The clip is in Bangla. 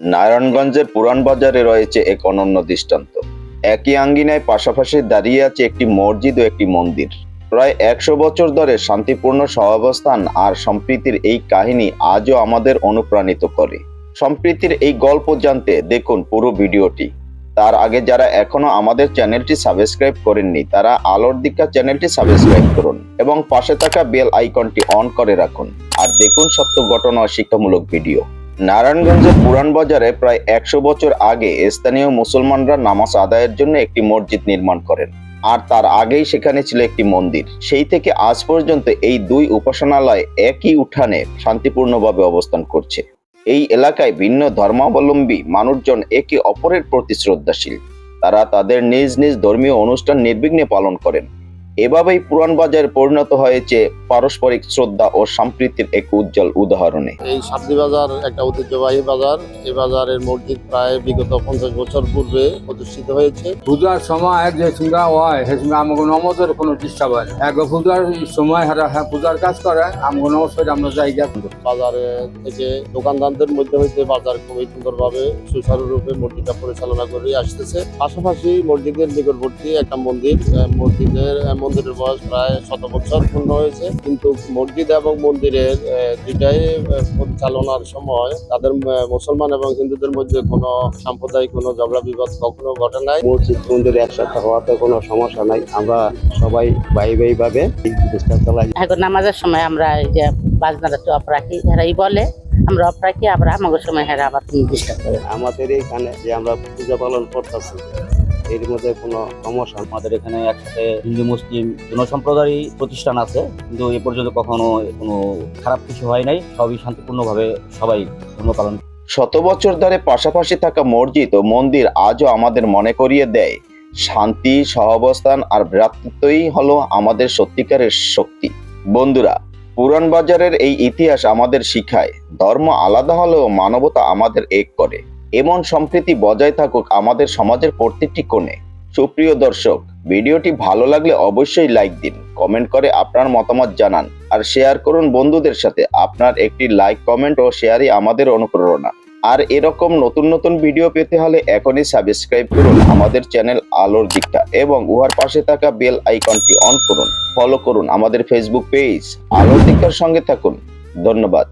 নারায়ণগঞ্জের পুরান বাজারে রয়েছে এক অনন্য দৃষ্টান্ত। একই আঙ্গিনায় পাশাপাশি দাঁড়িয়ে আছে একটি মসজিদ ও একটি মন্দির। প্রায় একশো বছর ধরে শান্তিপূর্ণ সহাবস্থান আর সম্প্রীতির এই কাহিনী আজও আমাদের অনুপ্রাণিত করে। সম্প্রীতির এই গল্প জানতে দেখুন পুরো ভিডিওটি। তার আগে যারা এখনও আমাদের চ্যানেলটি সাবস্ক্রাইব করেননি, তারা আলোর দিকা চ্যানেলটি সাবস্ক্রাইব করুন এবং পাশে থাকা বেল আইকনটি অন করে রাখুন। আর দেখুন সত্য, ঘটনা শিক্ষামূলক ভিডিও। নারায়ণগঞ্জের পুরান বাজারে প্রায় একশো বছর আগে স্থানীয় মুসলমানরা নামাজ আদায়ের জন্য একটি মসজিদ নির্মাণ করেন। আর তার আগেই সেখানে ছিল একটি মন্দির। সেই থেকে আজ পর্যন্ত এই দুই উপাসনালয় একই উঠানে শান্তিপূর্ণভাবে অবস্থান করছে। এই এলাকায় ভিন্ন ধর্মাবলম্বী মানুষজন একে অপরের প্রতি শ্রদ্ধাশীল। তারা তাদের নিজ নিজ ধর্মীয় অনুষ্ঠান নির্বিঘ্নে পালন করেন। এভাবেই পুরান বাজার পরিণত হয়েছে পারস্পরিক শ্রদ্ধা ও সম্প্রীতির এক উজ্জ্বল উদাহরণে। এই সাবদি বাজার একটা ঐতিহ্যবাহী বাজার। এই বাজারের মসজিদ প্রায় বিগত পঞ্চাশ বছর পূর্বে প্রতিষ্ঠিত হয়েছে। পূজার সময় যে সিঙ্গা হয় সে সিঙ্গা আমাকে নমজের কোনো ডিস্টার্ব হয় এক পূজার সময় হারা হ্যাঁ পূজার কাজ করে আমাকে নমস্কার আমরা জায়গা বাজারে থেকে দোকানদারদের মধ্যে হইতে বাজার খুবই সুন্দরভাবে সুচারুরূপে মসজিদটা পরিচালনা করে আসতেছে। পাশাপাশি মসজিদের নিকটবর্তী একটা মন্দির মসজিদের মন্দিরের বয়স প্রায় শত বছর পূর্ণ হয়েছে। কিন্তু মসজিদ এবং মন্দিরের আহ, দুইটাই পরিচালনার সময় তাদের মুসলমান এবং হিন্দুদের মধ্যে কোনো সাম্প্রদায়িক কোনো ঝগড়া বিবাদ কখনো ঘটে নাই। মসজিদ মন্দির একসাথে হওয়াতে কোনো সমস্যা নাই। আমরা সবাই ভাই ভাই ভাবে এখন নামাজের সময় আমরা এই যে বাজনাটা তো রাখি এরাই বলে আমরা অফ রাখি আবার আমাদের সময় হেরা আবার নির্দিষ্ট করে। আমাদের এইখানে যে আমরা পূজা পালন করতেছি এর মধ্যে কোনো সমস্যা আমাদের এখানে একসাথে হিন্দু, মুসলিম দুটো সম্প্রদায়ই প্রতিষ্ঠান আছে। কিন্তু এ পর্যন্ত কখনো কোনো খারাপ কিছু হয় নাই। সবই শান্তিপূর্ণভাবে সবাই ধর্ম পালন শত বছর ধরে পাশাপাশি থাকা মসজিদ ও মন্দির আজও আমাদের মনে করিয়ে দেয়। শান্তি, সহাবস্থান আর ভ্রাতৃত্বই হলো আমাদের সত্যিকারের শক্তি। বন্ধুরা পুরান বাজারের এই ইতিহাস আমাদের শিখায়। ধর্ম আলাদা হলেও মানবতা আমাদের এক করে। এমন সম্প্রীতি বজায় থাকুক আমাদের সমাজের প্রত্যেকটি কোণে। সুপ্রিয় দর্শক, ভিডিওটি ভালো লাগলে অবশ্যই লাইক দিন, কমেন্ট করে আপনার মতামত জানান, আর শেয়ার করুন বন্ধুদের সাথে। আপনার একটি লাইক, কমেন্ট ও শেয়ারই আমাদের অনুপ্রেরণা। আর এরকম নতুন নতুন ভিডিও পেতে হলে এখনই সাবস্ক্রাইব করুন আমাদের চ্যানেল আলোর দিকটা এবং উহার পাশে থাকা বেল আইকনটি অন করুন। ফলো করুন আমাদের ফেসবুক পেজ আলোর দিকটার সঙ্গে থাকুন। ধন্যবাদ।